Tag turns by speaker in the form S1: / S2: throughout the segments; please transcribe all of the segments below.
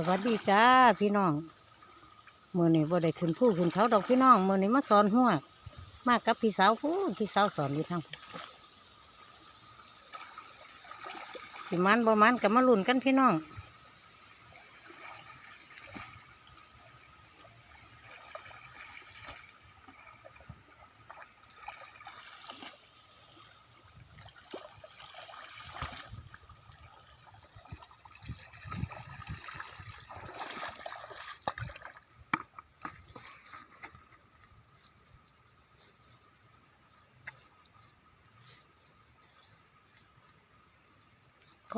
S1: สวัสดีจ้าพี่น้องมื่อนี้บ่ได้ขึ้นผู้ขึ้นเขาดอกพี่น้องมื่อนี้มาสอนหัวมากกับพี่สาวผู้พี่สาวสอนอยู่ทางพี่มันบ่มันกับมาลุ่นกันพี่น้อง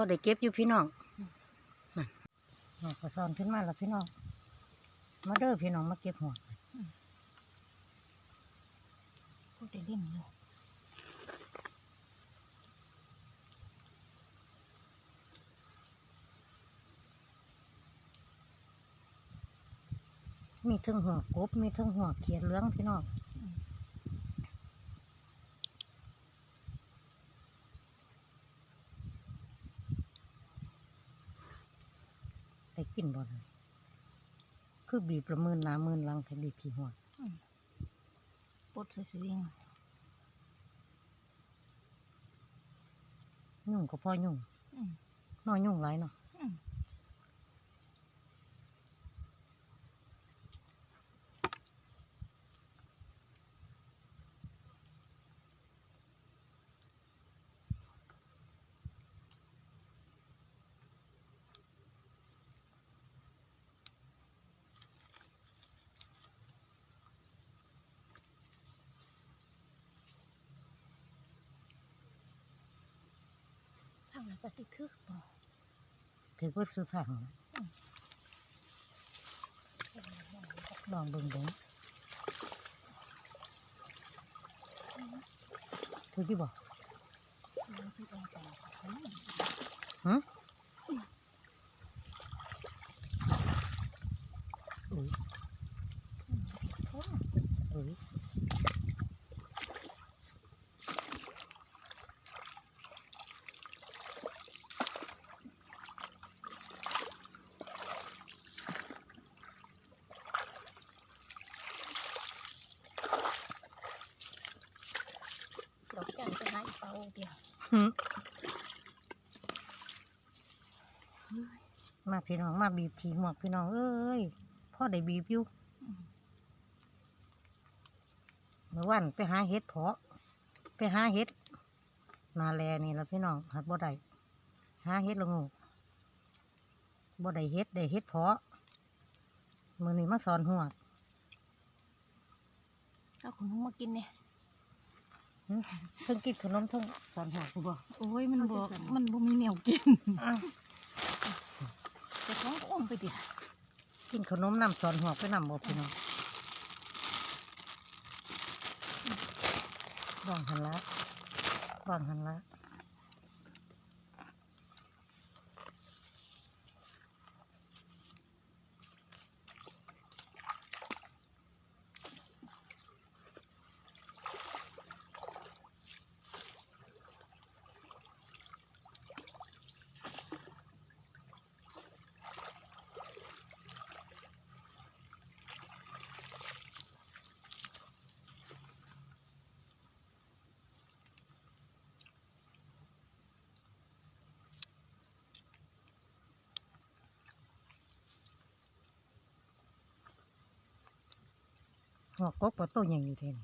S1: ก็ได้เก็บอยู่พี่น้องน่ะน้องก็สอนขึ้นมาแล้วพี่น้อง มาเด้อพี่น้องมาเก็บหัวก
S2: ก็ได้เล่นอยู่
S1: มีเทั้งหัวกบมีเทั้งหัวเขียนเหลืองพี่น้องได้กินบ่เลยคือ บีบประมืนหนามืนหลังแต่บีบขี้หัว
S2: ปดใส่สวิง
S1: ยุ่งก็พ่อยุ่ง
S2: อืม
S1: น้อยยุ่งไรเนาะ
S2: จะสิทึกบ่
S1: ถือว่าซื้อทางนะลองเบิ่งเบิ่งถือกี่บ่ฮะอุ้ยอุ้ย
S2: ดอกจันจะให้เตาเดียว
S1: หึ มาพี่น้องมาบีบขี้หมวกพี่น้องเอ้ยพ่อได้บีบอยู่เมื่อวันไปหาเห็ดเพาะ ไปหาเห็ดนาแลนี่ละพี่น้องหัดบ่ได้หาเห็ดละงูบ่ได้เห็ดได้เห็ดเพาะมือนี้มาสอนหัวก
S2: เอาขนมมากินเนี่ย
S1: หึเพิ่งกินขนมเพิ่งสอนหัวกกูบ่
S2: โอ้ยมันบ่มันบ่มีแนวกิน น้องก็อ้อมไปเดียว
S1: กินขนมนำสอนหัวไปนำบ่พี่น้องวางหันละวางหันละ หัวกกปลาโตใหญ่อยู่เทน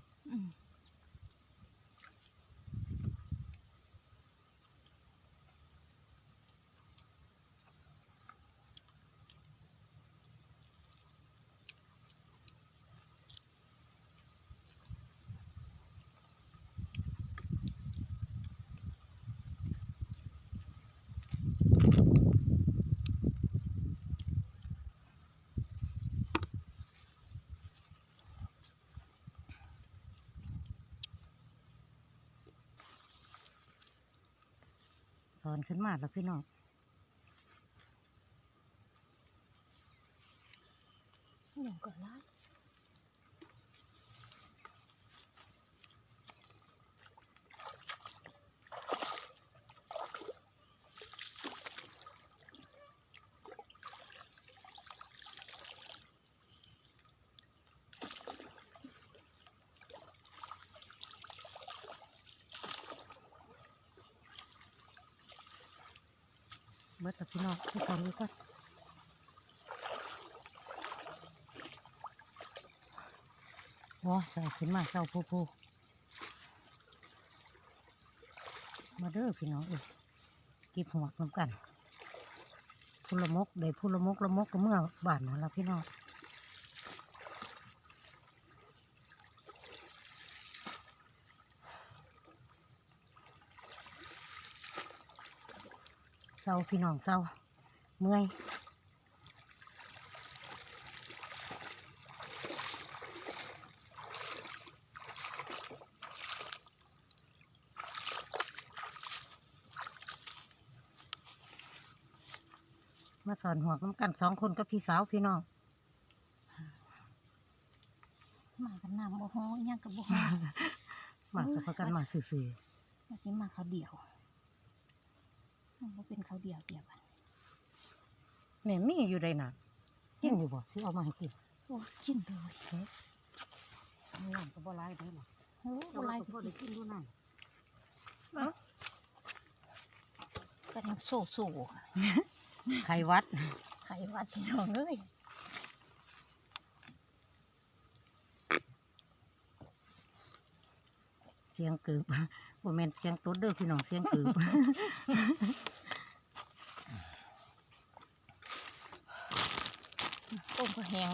S2: อ
S1: นขึ้นมาแล้วพี่น้อง
S2: อย่างก็ร้าย
S1: บิดกับพี่น้องทุกคนดูก่อนว้า ใส่ขึ้นมาเศร้าผู้ผู้มาเด้อพี่น้องเอ้ยกิบหัวน้ำกันพุละมกได้พุละมกละมกก็เมื่อบานนั่นละพี่น้องเศร้าพี่น้องเศร้าเมื่อย อนหัวน้ำกันสองคนกับพี่สาวพี่น้อง
S2: มากันน้ำบ่ฮ้ออิหยังกับบ่ฮ้อ
S1: มากับพากันมาสื่อ
S2: มาสิมาเขาวเดียวมันบ่เป็นเขาวเดียวเดียวกัน
S1: ๆแม่มีอยู่ได้น่ะกินอยู่บ่ที่เอามาให้กิน
S2: โอ้กินเลย
S1: ไม่ยอมก็บ่ร้ายได้หรอก
S2: โอ้
S1: บ่
S2: บ่
S1: ร้า
S2: ลายย
S1: ก็
S2: ก็
S1: บ่ได้กินดูนั่น
S2: จะยังโซ่โซ่
S1: ไข่วัด
S2: ไข่วัดพี่น้องเอ้ย
S1: เสียงกึบบ่แม่นเสียงตุ๊ดเด้อพี่น้องเสียงกึบ
S2: ต้มก็แห้ง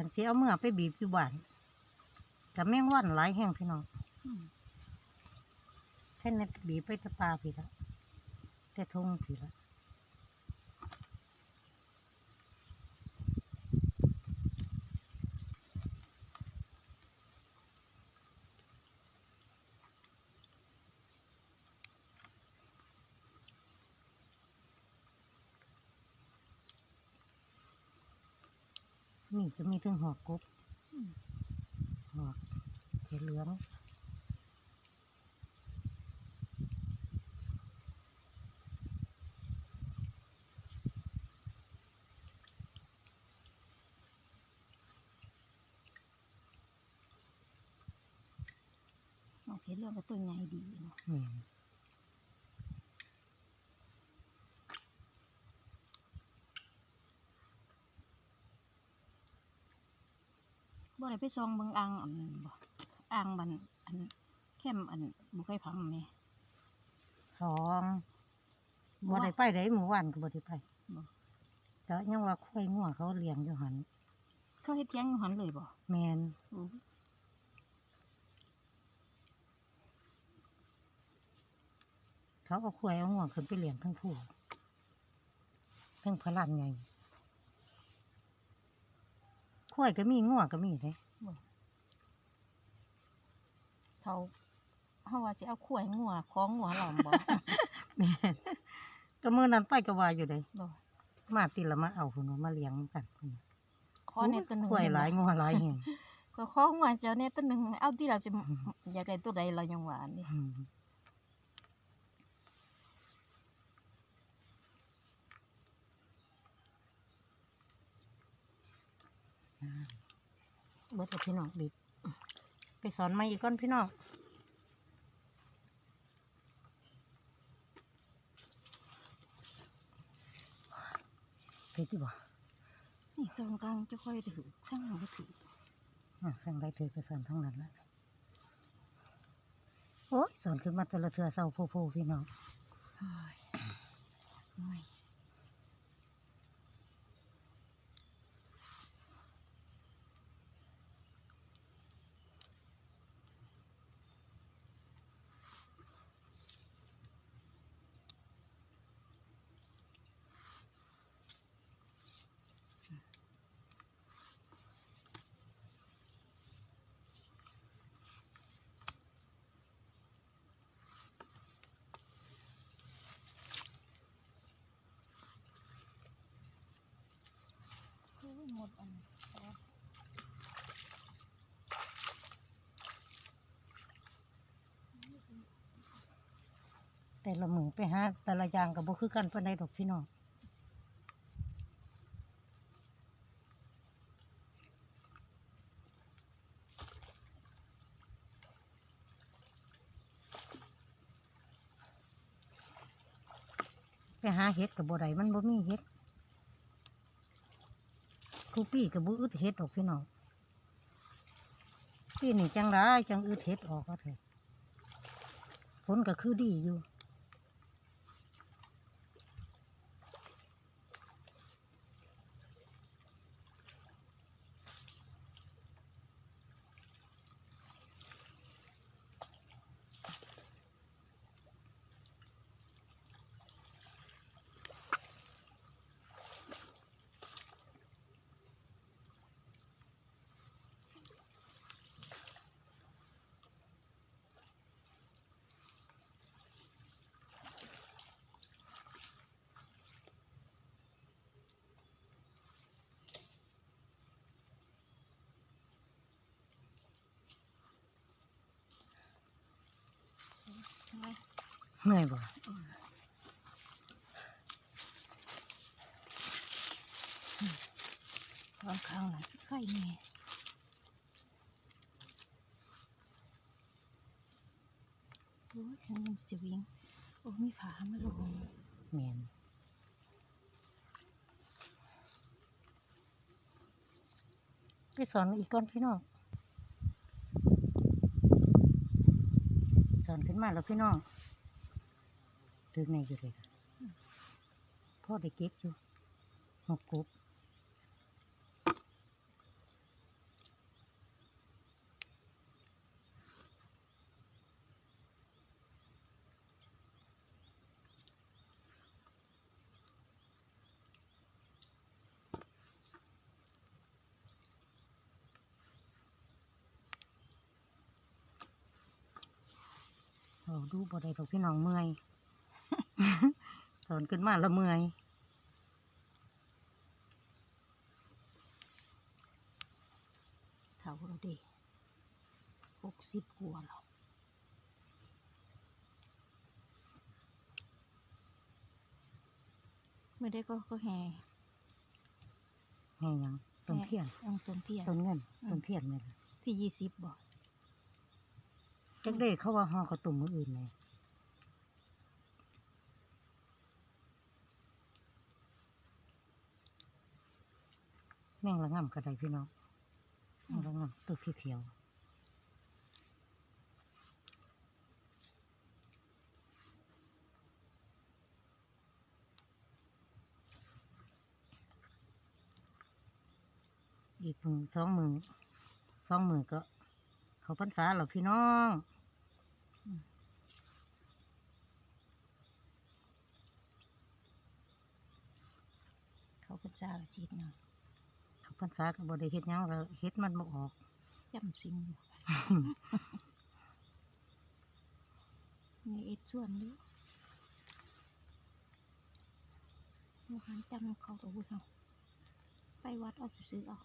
S2: เลย
S1: คันสิเอาเมื่อไปบีบอยู่บ้านกับแมงวันหลายแห่งพี่น้อง
S2: อืม
S1: แค่นั้นบีบไปแตะปลาพี่ละแต่ทงพี่ละมีก็มี ถึงหอกกบ
S2: อืม
S1: หอกเขียวเหลือง
S2: โอเคเรื่องก็ตัวใหญ่ดีเนาะ ได้ไปซองเบิ่งอ่างอันนั้นบ่อ่างบันอันเข้มอันบ่เคยพังนี่
S1: สอง
S2: บ่
S1: บ่ได้ไปได้หมู่วันก็บ่ได้ไป
S2: บ่
S1: แต่ยังว่าควายงัวเขาเลี้ยงอยู่หัน
S2: เขาเฮ็ดเลี้ยงอยู่หันเลยบ่
S1: แมน
S2: โอ้
S1: เขาเอาควายเอางัวขึ้นไปเลี้ยงทั้งผู้ทั้งพลันใหญ่ควายก็มีงัวก็มีเด้
S2: เขาเฮาว่าสิเอาข้วยงัวของงัวหลอมบ่
S1: แม่นก็มื้อนั้นไปก็ว่าอยู่เด้
S2: บ่
S1: มาติละมาเอาพุ่นว่ามาเลี้ยงกันพุ่น
S2: ขอเนี่ยตัวหนึง
S1: ควายหลายงัวหลายแฮง
S2: ก็ของัวเจ้าเนี่ยตัวหนึงเอาที่เราจะอยากได้ตัวใดเรายังว่านี่
S1: อืมอ่าเบิดกับพี่น้องดิ ไปสอนมาอีกก่อนพี่น้องเพชรบ่
S2: นี่ซองกลางจะค่อยถือช่างบ่ถือ
S1: อะสั่งได้เธอไปสอนทั้งนั้นละโอ้ยสอนขึ้นมาแต่ละเทือเศร้าโฟโฟพี่น้อง
S2: เฮ้ยเมื่อย
S1: แต่ละมือไปหาแต่ละอย่างกับบ่คือกันปานใดดอกพี่น้องไปหาเห็ดกับบ่ได้มันบ่มีเห็ด ทุกปีกับบ่อึดเห็ดออกพี่น้องปีนี่จังไรจังอึดเห็ดออกก็เถอะฝนก็คือดีอยู่
S2: ใช่ไหม
S1: เห นื่อยบ่
S2: สองข้างน่ะไข่แม่โอ้ยมันสิวิ่งโอ้มีผามาลง
S1: แมนไปสอนอีกก้อนพี่น้องสอนขึ้นมาแล้วพี่น้อง ถึงในอยู่เลยค่ะพ่อได้เก็บอยู่หกกบดูบ่ได้ดอกพี่น้องเมื่อย สอนขึ้นมาแล้วเมื่อย
S2: เท่าเราดิหกสิบกว่าแล้วไม่ได้ก็ก็แห่
S1: แห้งหยังต้นเทียน
S2: แห่ต้นเทียน
S1: ต้นเงิน
S2: อืม
S1: ต้นเทียนนี่ล่ะ
S2: ที่ยี่สิบบ่
S1: จักเด้เขาว่าห่อข้าวต้มมืออื่นเลย แม่งละง่ำกระไดพี่น้องแม่งละง่ำตัวเขียวๆอีกมือสองมือสองมือก็ เขาพรรษาเหรอพี่น้อง
S2: เขาก็จ้าจีดเนาะ
S1: เขา พรรษาก็บ่ได้เฮ็ดหยังแล้วเฮ็ดมันบ่ออก
S2: จำสิ่งอยู่นี่เอ็ดส่วนอยู่มูหันจำเขาตัวบุญเอาไปวัดเอาซื้อๆเอา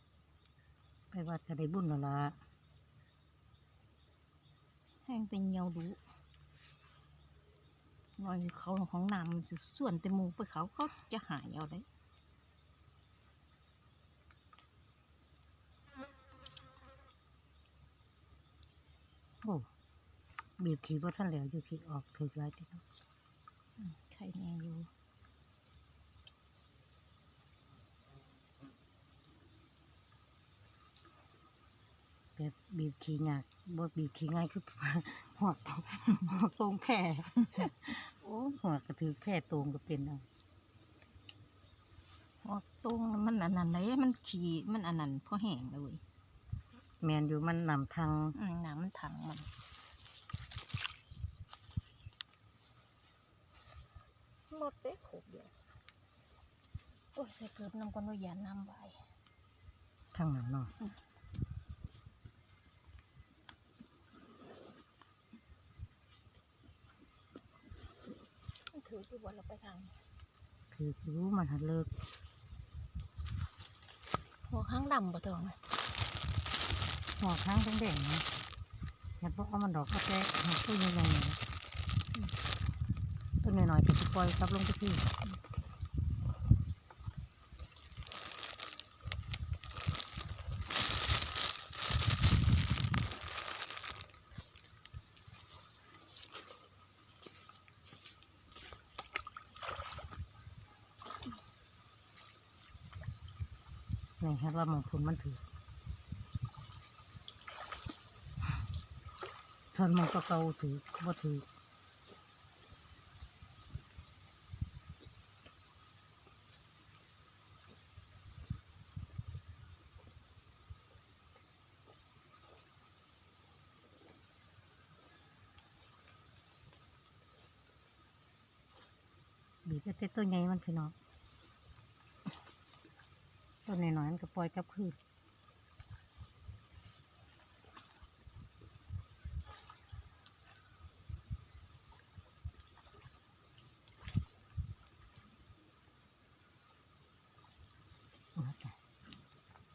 S1: ไปวัดก็ได้บุญแล้วล่ะ
S2: แห้งเป็นเหี่ยวดูหน่อยเขาของน้ำมันสิส่วนแต่หมูไปเขาเขาจะหายเอาได้
S1: โอ้ บีบขี้บ่ทันแล้วอยู่ขี้ออกถึกหลายติเนาะ
S2: อืมใครแน่อยู่
S1: แบบบีบขี้ยากบ่บีบขี้ง่ายคือหัวตรงหัวตรงแค่โอ้หัวกระถือแค่ตรงก็เป็นเอา
S2: ออกตรงมันอันนั้นเลยมันขี่มันอันนั้นพอแห้งเลยเว้ย
S1: แมนอยู่มันนำทาง
S2: อืมน้ำมันถังมัน หมดไปขบเดียวโอ้ยใส่เกือบน้ำก้อนว่ายาน้ำไว้
S1: ทางนั้นเนาะ
S2: มันถือที่วันเราไปทาง
S1: ถือรู้มันหันเลิก
S2: โอ้หัวข้างดำบ่ตองนะ
S1: หัวค้างแดงๆนะอย่าบอกเอามันดอกก็แก่หัวตัวใหญ่ๆนะ ต้นหน่อยๆก็สิปล่อยกลับลงไปที่นี่ครับว่ามองคุณมันถือทอนมองก็เกาถือบ่ถือบีบแต่ตัวใหญ่มันพี่น้อง ต้นน้อยๆมันก็ปล่อยกลับคืน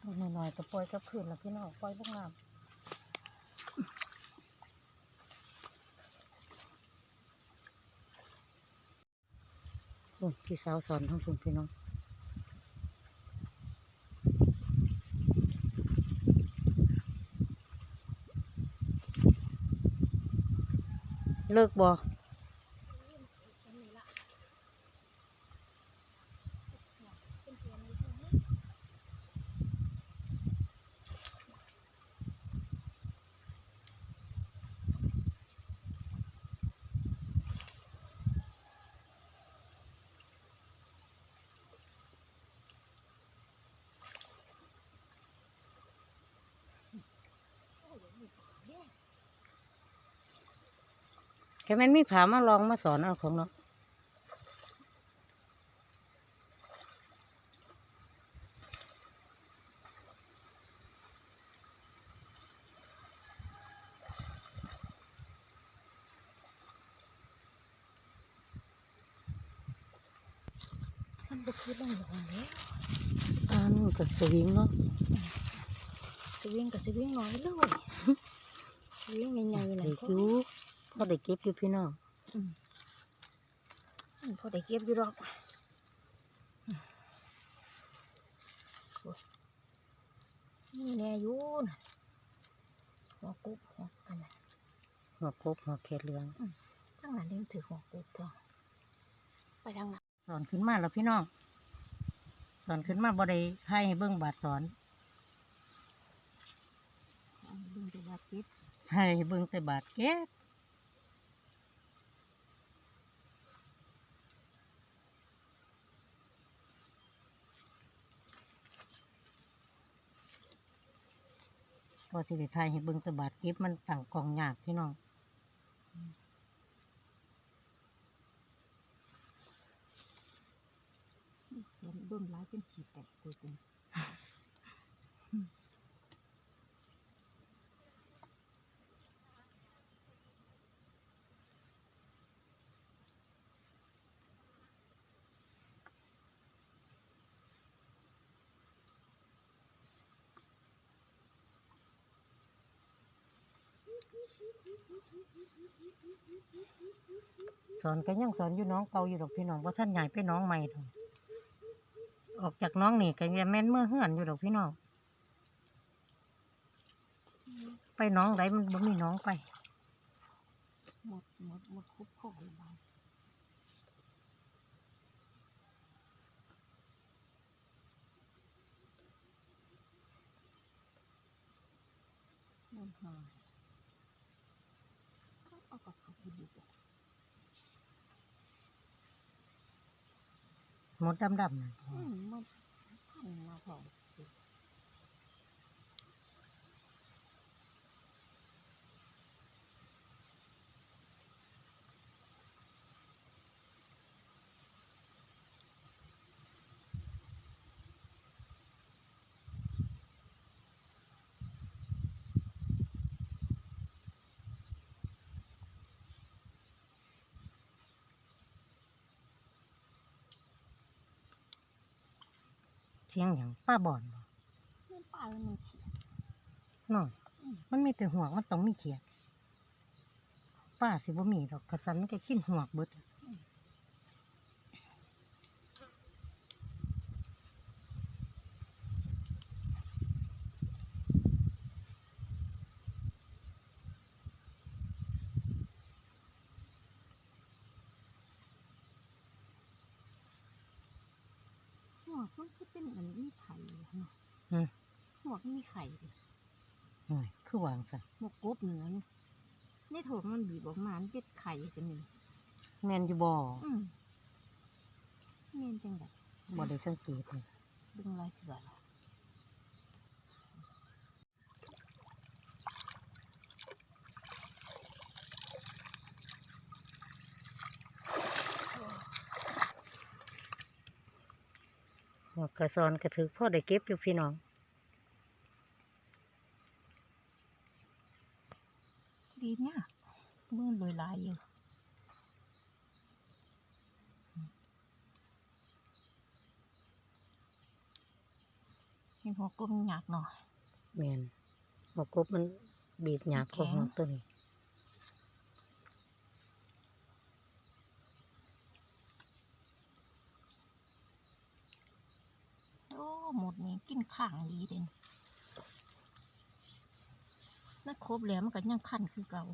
S1: ต้นน้อยๆก็ปล่อยกลับคืนแล้วพี่น้องปล่อยพวกน้ำโอ้พี่สาวสอนทั้งคุณพี่น้อง เลิกบ่ ค่แม่นมีผามาลองมาสอนเอาของเนาะ
S2: มันบ่คือต้องบอกเลย
S1: อ่านกับสวิงเนาะ
S2: สวิงกับสวิงน้อยเลยสวิงใหญ่ๆ
S1: ได้
S2: นั่นก็
S1: อยู่พ อได้เก็บอยู่พี่น้อง
S2: อืมพอได้เก็บอยู่ดอกนี่แน่อยู่นะหัวกุบหัวอันนั้น
S1: หัวกบหัวแคเหลือง
S2: ตั้งนั้นเรียกถือหัวกุบเถอะไปทางนั้น
S1: สอนขึ้นมาแล้วพี่น้องสอนขึ้นมาบ่ได้ให้เบิ่งบาดสอน
S2: เอาดึงตัวบาดเก็บ
S1: ใช่เบิ่งแต่บาดเก็บ พอสิได้ทายให้เบิ้งตบาดเก็บมันต่างกองยากพี่น้อง
S2: เขียนเบิ้มร้ายจนขีดแตกตัวจริง
S1: สอนก็ยังสอนอยู่น้องเก่าอยู่ดอกพี่น้องเพราะท่านใหญ่ไปน้องใหม่ดอกออกจากน้องนี่ก็ยังแม่นเมื่อเฮือนอยู่ดอกพี่น้องไปน้องไหนมันบ่มีน้องไป
S2: หมดหมดหมดคุบขอระบายนั่นหายก็เอากับเขาไปดูกัน
S1: ห มดดำๆนะ
S2: อืมมันพันมาพอ
S1: เสียงอย่างป้าบ่อนบ่
S2: ป้าแล้วมัน
S1: เนาะมันมีแต่หัวกมันต้องมีเขียดป้าสิบ่มีดอกกระสันมันก็กินหัวกเบิด
S2: หัวมันคือเป็นอันมีไข่เลยเนาะ
S1: อืม
S2: หัวมันมีไข่เลย
S1: โอ้ยคือวางซะ
S2: หมกกบเหนือนี่ในโถงมันบีบออกมามันเป็นไข่กันนี่
S1: แม่นอยู่บ่
S2: อืมเมียนจังได
S1: บ่ได้สังเกตเลย
S2: เบิ่งลายเถื่อละ
S1: หัว กระซอนกระถือพ่อได้เก็บอยู่พี่น้อง
S2: ดีเนี่ยมือลอยลายอยู่เห็นหัวกลมหยากหน่อย
S1: แม่นหัวกบมันบีบหยาบของ
S2: แข็ง
S1: หัวตัวนี้
S2: โอ้หม ดนี่กินข้างดีเด่นนั่นครบแล้วมันก็ยังขั้นคือเก่า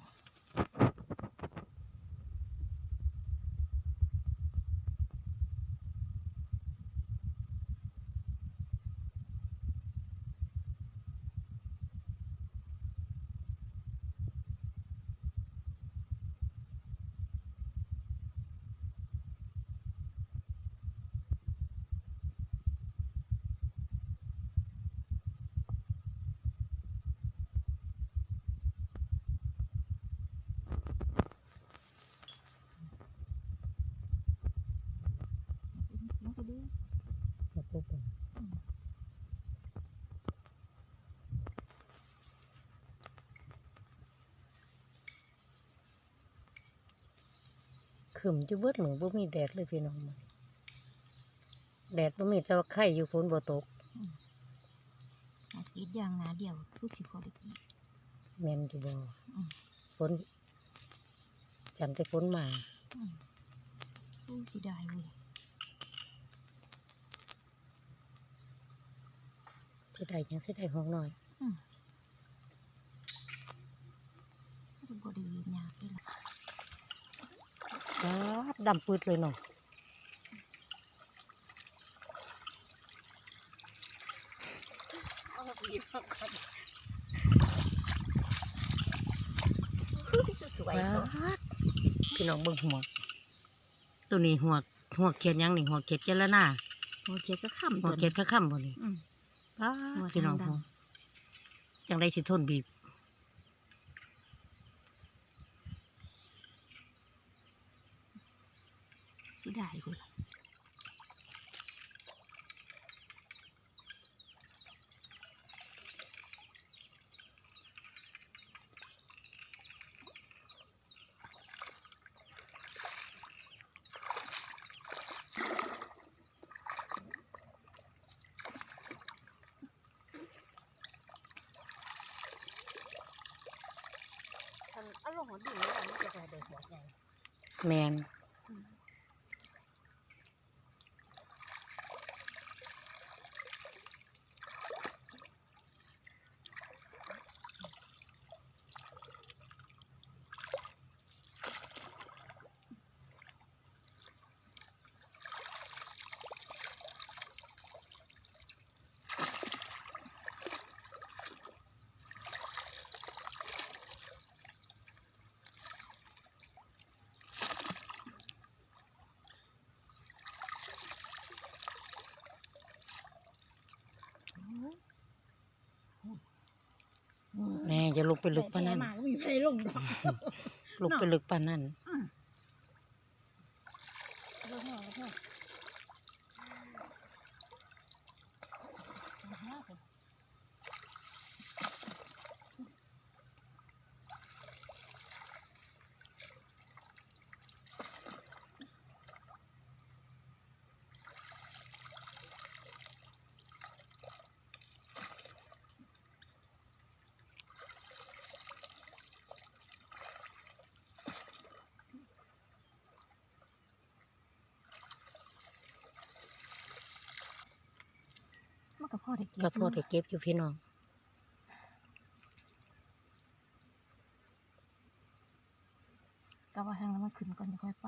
S2: มันก็ดี
S1: หัวกบอะ ขึ้นอยู่เบิดหนูบ่มีแดดเลยพี่น้องมันแดดบ่มีแต่ว่าไข่อยู่ฝนบ่ตก
S2: อาทิตย์อย่างหนาเดียวรู้สิพอได้กิน
S1: แม่นอยู่บ่
S2: อืม
S1: ฝนจำแต่ฝนมา
S2: อืมรู้สิได้เว้ย
S1: สิได้หยังสิได้ห้องน้อย
S2: จะบ่ได้ยืนยากเลยล่ะ
S1: ป๊าดดำปืดเลยเนาะ
S2: เอาบีบมาก่อนสวย
S1: ป๊า
S2: ตัว
S1: ดพี่น้องเบิ่งหัวตัวนี้หัวหัวเขียดหยังนี่หัวเขียดเจรนา
S2: โอเคก็ค่ำ
S1: หัว
S2: ตัว
S1: เขียดข้าค่ำบ่นี่
S2: อืม
S1: ป๊า
S2: หัว
S1: ดพี่น้อง
S2: ทางดำ
S1: หัวจังได้สิทนบีบ
S2: สิได้เว้ย
S1: อารมณ์ดีมันจะได้หัวใหญ่แมน แม่จะลุกไปลึกปานนั้น
S2: มาก็มีไฟลงดอก
S1: ลุกไปลึกปานนั้น
S2: มันก็พอได้เก็บ
S1: ก็พอได้เก็บอยู่พี่น้อง
S2: ก็ว่าทางนั้นมันขึ้นก่อนจะค่อยไป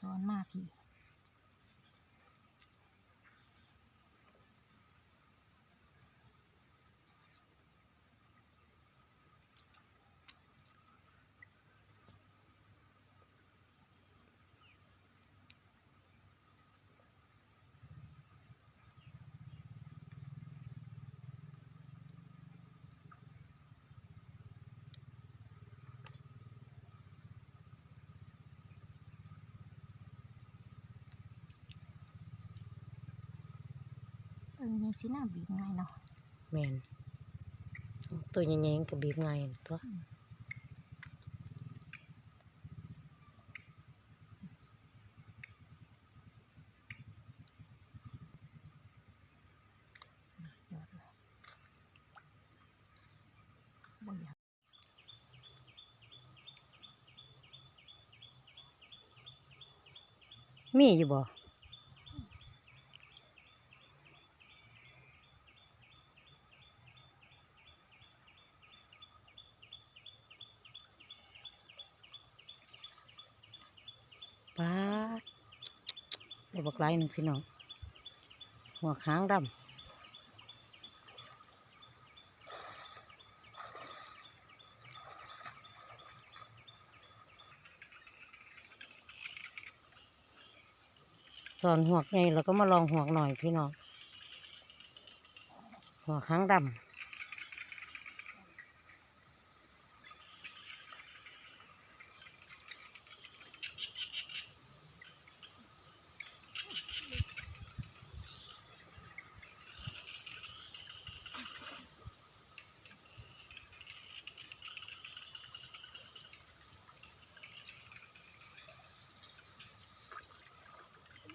S2: ซ้อนมาพี่ เออยังสิหน้าบีบง่ายเนาะ
S1: แม่นตัวใหญ่ๆก็บีบง่ายตัว
S2: ยอดเลยบ่อยาก
S1: มีอยู่บ่ป้าดได้บักหลายหนึ่งพี่น้อง หัวค้างดำสอนหัวกไงแล้วก็มาลองหัวกหน่อยพี่น้อง หัวค้างดำ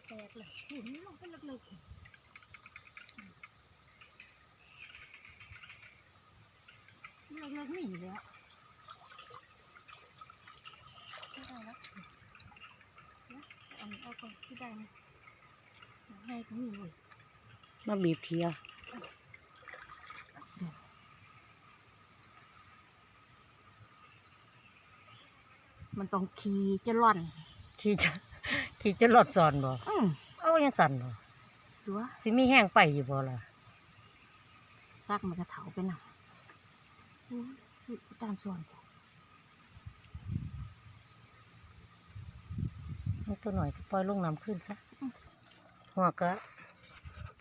S2: แตกเลยหุ่นลงไปลึกๆเลิกๆมีแล้วไม่ได้แล้วนะอันนี้เอาก่อนที่ได้ไหมให้ก็มีเว้ย
S1: มาบีบเทีย
S2: มันต้องขี่จะล่อน
S1: ที่จะที่จะหลอดสอนบ่
S2: อืม
S1: เอายังสั่นบ่
S2: ตัว
S1: สิมีแห้งไปอยู่บ่ล่ะ
S2: ซักมันก็เถาไปหน่ะอู้ยตามส่วนกู
S1: เอาตัวหน่อยก็ปล่อยลงน้ำขึ้นซะหัวก็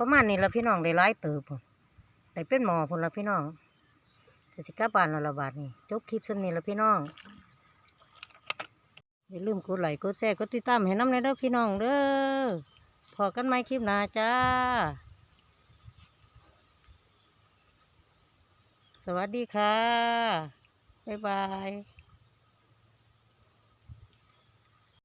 S1: ประมาณนี้ละพี่น้องได้หลายเติบพุ่นได้เป็นหมอพุ่นละพี่น้องจะสิกลับานแล้วละบาดนี้จบคลิปสำนีละพี่น้องอย่าลืมกดไลค์กดแชร์กดติดตามให้น้ำในเด้อพี่น้องเด้อพอกันไหมคลิปหน้าจ้า สวัสดีค่ะ บ๊ายบาย